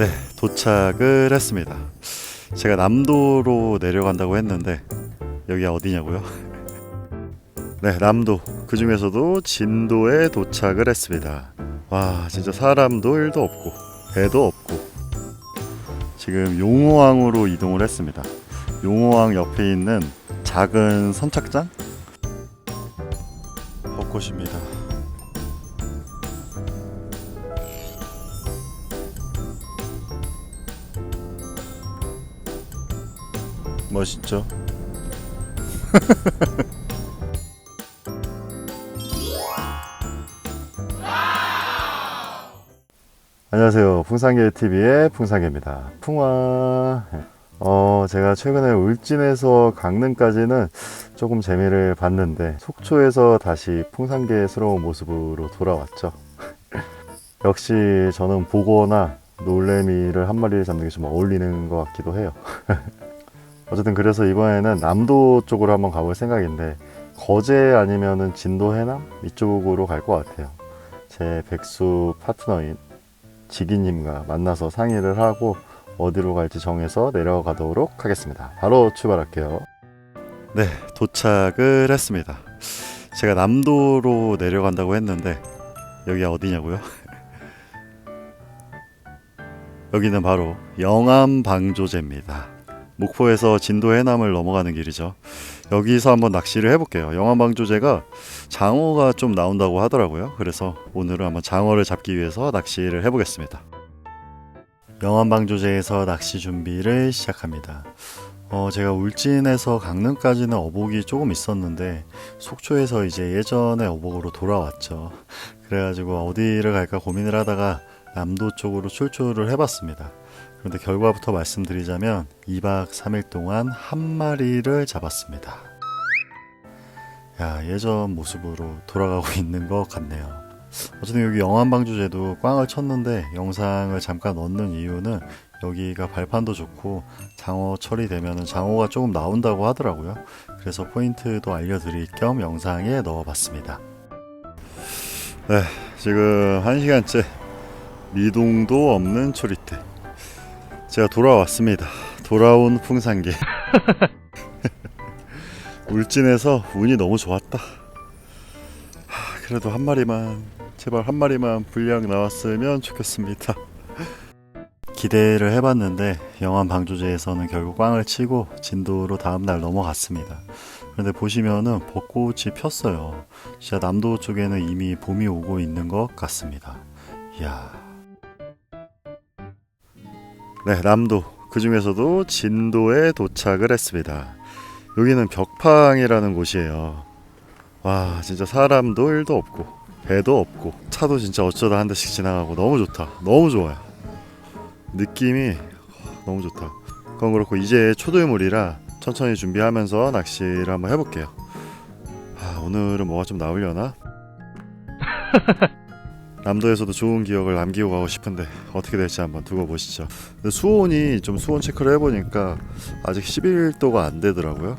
네, 도착을 했습니다. 제가 남도로 내려간다고 했는데 여기가 어디냐고요? 네, 남도. 그 중에서도 진도에 도착을 했습니다. 와, 진짜 사람도 일도 없고 배도 없고 지금 용호항으로 이동을 했습니다. 용호항 옆에 있는 작은 선착장 벚꽃입니다. 멋있죠? 안녕하세요. 풍산계 TV의 풍산계입니다. 풍화. 어, 제가 최근에 울진에서 강릉까지는 조금 재미를 봤는데 속초에서 다시 풍산계스러운 모습으로 돌아왔죠. 역시 저는 보거나 놀래미를 한 마리를 잡는 게 좀 어울리는 것 같기도 해요. 어쨌든 그래서 이번에는 남도 쪽으로 한번 가볼 생각인데 거제 아니면은 진도 해남 이쪽으로 갈 것 같아요. 제 백수 파트너인 지기님과 만나서 상의를 하고 어디로 갈지 정해서 내려가도록 하겠습니다. 바로 출발할게요. 네, 도착을 했습니다. 제가 남도로 내려간다고 했는데 여기가 어디냐고요? 여기는 바로 영암 방조제입니다. 목포에서 진도 해남을 넘어가는 길이죠. 여기서 한번 낚시를 해볼게요. 영암 방조제가 장어가 좀 나온다고 하더라고요. 그래서 오늘은 한번 장어를 잡기 위해서 낚시를 해보겠습니다. 영암방조제에서 낚시 준비를 시작합니다. 어, 제가 울진에서 강릉까지는 어복이 조금 있었는데 속초에서 이제 예전에 어복으로 돌아왔죠. 그래가지고 어디를 갈까 고민을 하다가 남도 쪽으로 출조를 해봤습니다. 그런데 결과부터 말씀드리자면 2박 3일 동안 한 마리를 잡았습니다. 야, 예전 모습으로 돌아가고 있는 것 같네요. 어쨌든 여기 영암방주제도 꽝을 쳤는데 영상을 잠깐 넣는 이유는 여기가 발판도 좋고 장어 처리되면 장어가 조금 나온다고 하더라고요. 그래서 포인트도 알려드릴 겸 영상에 넣어봤습니다. 네, 지금 한 시간째 미동도 없는 초리대. 제가 돌아왔습니다. 돌아온 풍산계. 울진에서 운이 너무 좋았다. 하, 그래도 한 마리만 제발 한 마리만 분량 나왔으면 좋겠습니다. 기대를 해봤는데 영암 방조제에서는 결국 꽝을 치고 진도로 다음날 넘어갔습니다. 그런데 보시면은 벚꽃이 폈어요. 진짜 남도 쪽에는 이미 봄이 오고 있는 것 같습니다. 이야. 네, 남도. 그 중에서도 진도에 도착을 했습니다. 여기는 벽팡이라는 곳이에요. 와, 진짜 사람도 일도 없고, 배도 없고, 차도 진짜 어쩌다 한 대씩 지나가고, 너무 좋다. 너무 좋아요. 느낌이 너무 좋다. 그건 그렇고, 이제 초들물이라 천천히 준비하면서 낚시를 한번 해볼게요. 아, 오늘은 뭐가 좀 나오려나? 남도에서도 좋은 기억을 남기고 가고 싶은데 어떻게 될지 한번 두고 보시죠. 수온이 좀 수온 체크를 해보니까 아직 11도가 안 되더라고요.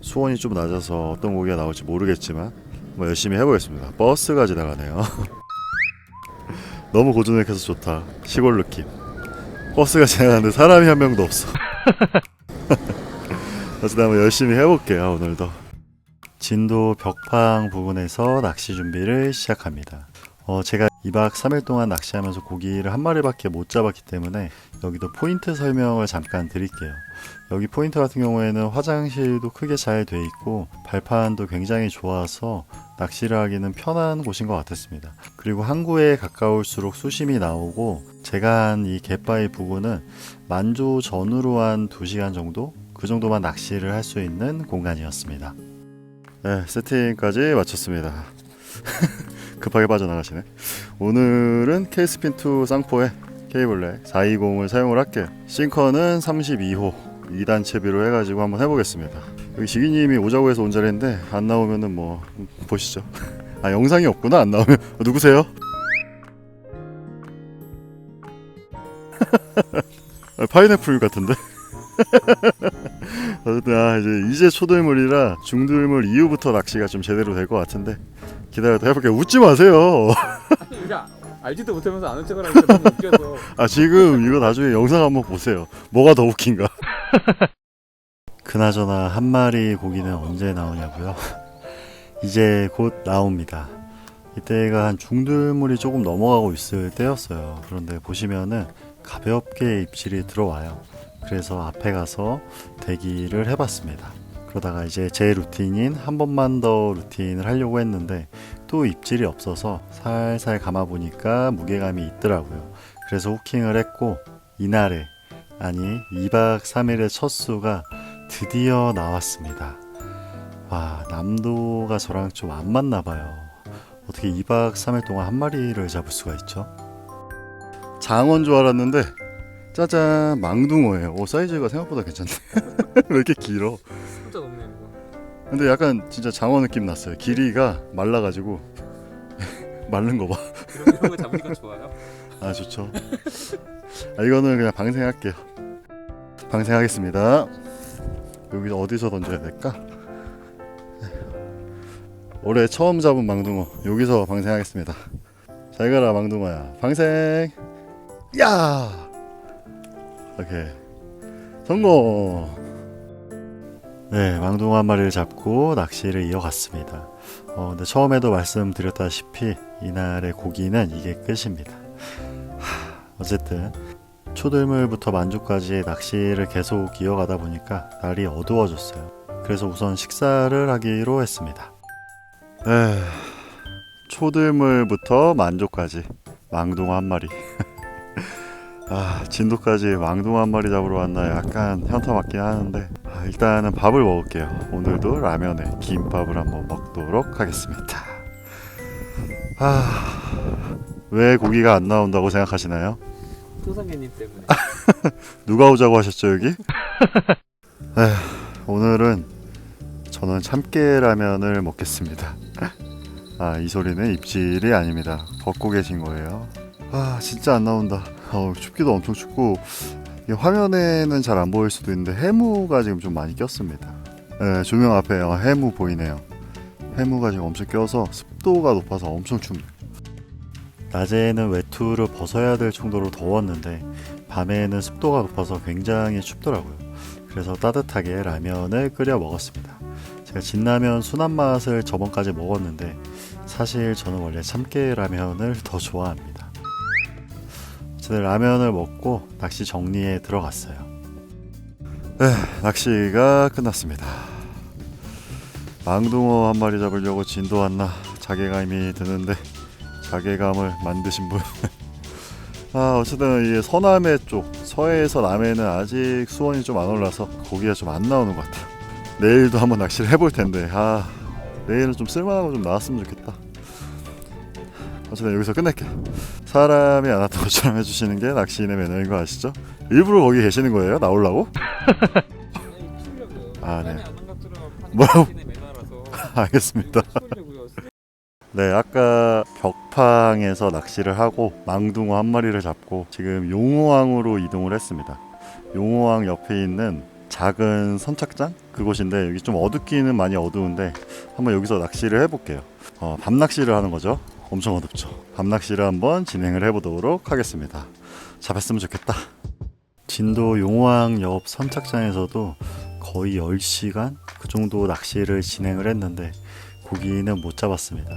수온이 좀 낮아서 어떤 고기가 나올지 모르겠지만 뭐 열심히 해보겠습니다. 버스가 지나가네요. 너무 고즈넉해서 좋다. 시골 느낌. 버스가 지나가는데 사람이 한 명도 없어. 어쨌든 한번 열심히 해볼게요 오늘도. 진도 벽팡 부근에서 낚시 준비를 시작합니다. 어, 제가 2박 3일 동안 낚시하면서 고기를 한 마리밖에 못 잡았기 때문에 여기도 포인트 설명을 잠깐 드릴게요. 여기 포인트 같은 경우에는 화장실도 크게 잘 돼 있고 발판도 굉장히 좋아서 낚시를 하기는 편한 곳인 것 같았습니다. 그리고 항구에 가까울수록 수심이 나오고 제가 한 이 갯바위 부근은 만조 전후로 한 2시간 정도 그 정도만 낚시를 할 수 있는 공간이었습니다. 네, 세팅까지 마쳤습니다. 급하게 빠져나가시네. 오늘은 케이스핀2 쌍포에 케이블렉 420을 사용을 할게요. 싱커는 32호 2단 채비로 해가지고 한번 해보겠습니다. 여기 지기님이 오자고 해서 온 자리인데 안 나오면은 뭐 보시죠. 아 영상이 없구나 안 나오면 어, 누구세요? 아, 파인애플 같은데? 아 이제 이제 초들물이라 중들물 이후부터 낚시가 좀 제대로 될 것 같은데 기다려도 해볼게요. 웃지 마세요. 야, 아 알지도 못하면서 아는 척을 하니까 너무 웃겨서 아 지금 이거 나중에 영상 한번 보세요. 뭐가 더 웃긴가? 그나저나 한 마리 고기는 언제 나오냐고요? 이제 곧 나옵니다. 이때가 한 중들물이 조금 넘어가고 있을 때였어요. 그런데 보시면은 가볍게 입질이 들어와요. 그래서 앞에 가서 대기를 해봤습니다. 그러다가 이제 제 루틴인 한 번만 더 루틴을 하려고 했는데 또 입질이 없어서 살살 감아 보니까 무게감이 있더라고요. 그래서 후킹을 했고 이날에 아니 2박 3일의 첫 수가 드디어 나왔습니다. 와 남도가 저랑 좀 안 맞나 봐요. 어떻게 2박 3일 동안 한 마리를 잡을 수가 있죠? 장어인 줄 알았는데 짜잔 망둥어예요. 오 사이즈가 생각보다 괜찮네. 왜 이렇게 길어? 진짜 높네요 이거 근데 약간 진짜 장어 느낌 났어요. 길이가 말라가지고 마른 거 봐. 이런, 이런 거 잡으니까 좋아요 아 좋죠. 아, 이거는 그냥 방생할게요. 방생하겠습니다. 여기 어디서 던져야 될까? 올해 처음 잡은 망둥어 여기서 방생하겠습니다. 잘 가라 망둥어야. 방생. 야. 오케이. 성공. 네, 망둥어 한 마리를 잡고 낚시를 이어갔습니다. 어, 근데 처음에도 말씀드렸다시피 이날의 고기는 이게 끝입니다. 하, 어쨌든 초들물부터 만주까지 낚시를 계속 이어가다 보니까 날이 어두워졌어요. 그래서 우선 식사를 하기로 했습니다. 네, 초들물부터 만조까지 망둥어 한 마리. 아, 진도까지 망둥어 한 마리 잡으러 왔나 약간 현타 맞긴 하는데 아, 일단은 밥을 먹을게요. 오늘도 라면에 김밥을 한번 먹도록 하겠습니다. 아, 왜 고기가 안 나온다고 생각하시나요? 소상계님 때문에 누가 오자고 하셨죠 여기? 에휴, 오늘은 저는 참깨라면을 먹겠습니다. 아 이 소리는 입질이 아닙니다. 벗고 계신 거예요. 아 진짜 안 나온다. 어, 춥기도 엄청 춥고 이 화면에는 잘 안 보일 수도 있는데 해무가 지금 좀 많이 꼈습니다. 네, 조명 앞에 어, 해무 보이네요. 해무가 지금 엄청 껴서 습도가 높아서 엄청 춥니다. 낮에는 외투를 벗어야 될 정도로 더웠는데 밤에는 습도가 높아서 굉장히 춥더라고요. 그래서 따뜻하게 라면을 끓여 먹었습니다. 제가 진라면 순한 맛을 저번까지 먹었는데 사실 저는 원래 참깨 라면을 더 좋아합니다. 어쨌든 라면을 먹고 낚시 정리에 들어갔어요. 네, 낚시가 끝났습니다. 망둥어 한 마리 잡으려고 진도 왔나 자괴감이 드는데 자괴감을 만드신 분. 아 어쨌든 이 서남해 쪽 서해에서 남해는 아직 수온이 좀 안 올라서 고기가 좀 안 나오는 것 같아요. 내일도 한번 낚시를 해볼 텐데 아 내일은 좀 쓸만한 거 좀 나왔으면 좋겠다. 어쨌든 여기서 끝낼게요. 사람이 안 왔던 것처럼 해주시는 게 낚시인의 매너인 거 아시죠? 일부러 거기 계시는 거예요? 나오려고? 아, 네. 뭐라고? 알겠습니다. 네, 아까 벽팡에서 낚시를 하고 망둥어 한 마리를 잡고 지금 용호항으로 이동을 했습니다. 용호항 옆에 있는 작은 선착장 그곳인데 여기 좀 어둡기는 많이 어두운데 한번 여기서 낚시를 해볼게요. 어, 밤 낚시를 하는 거죠. 엄청 어둡죠. 밤 낚시를 한번 진행을 해보도록 하겠습니다. 잡았으면 좋겠다. 진도 용호항 옆 선착장에서도 거의 10시간 그 정도 낚시를 진행을 했는데 고기는 못 잡았습니다.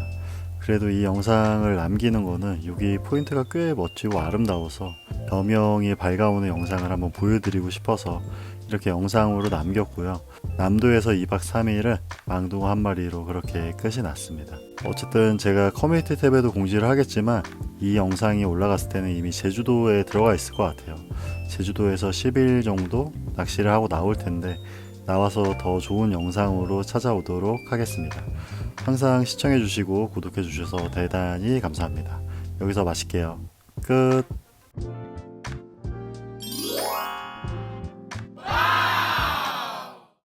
그래도 이 영상을 남기는 거는 여기 포인트가 꽤 멋지고 아름다워서 여명이 밝아오는 영상을 한번 보여드리고 싶어서 이렇게 영상으로 남겼고요. 남도에서 2박 3일은 망둥어 한 마리로 그렇게 끝이 났습니다. 어쨌든 제가 커뮤니티 탭에도 공지를 하겠지만 이 영상이 올라갔을 때는 이미 제주도에 들어가 있을 것 같아요. 제주도에서 10일 정도 낚시를 하고 나올 텐데 나와서 더 좋은 영상으로 찾아오도록 하겠습니다. 항상 시청해주시고 구독해주셔서 대단히 감사합니다. 여기서 마실게요. 끝.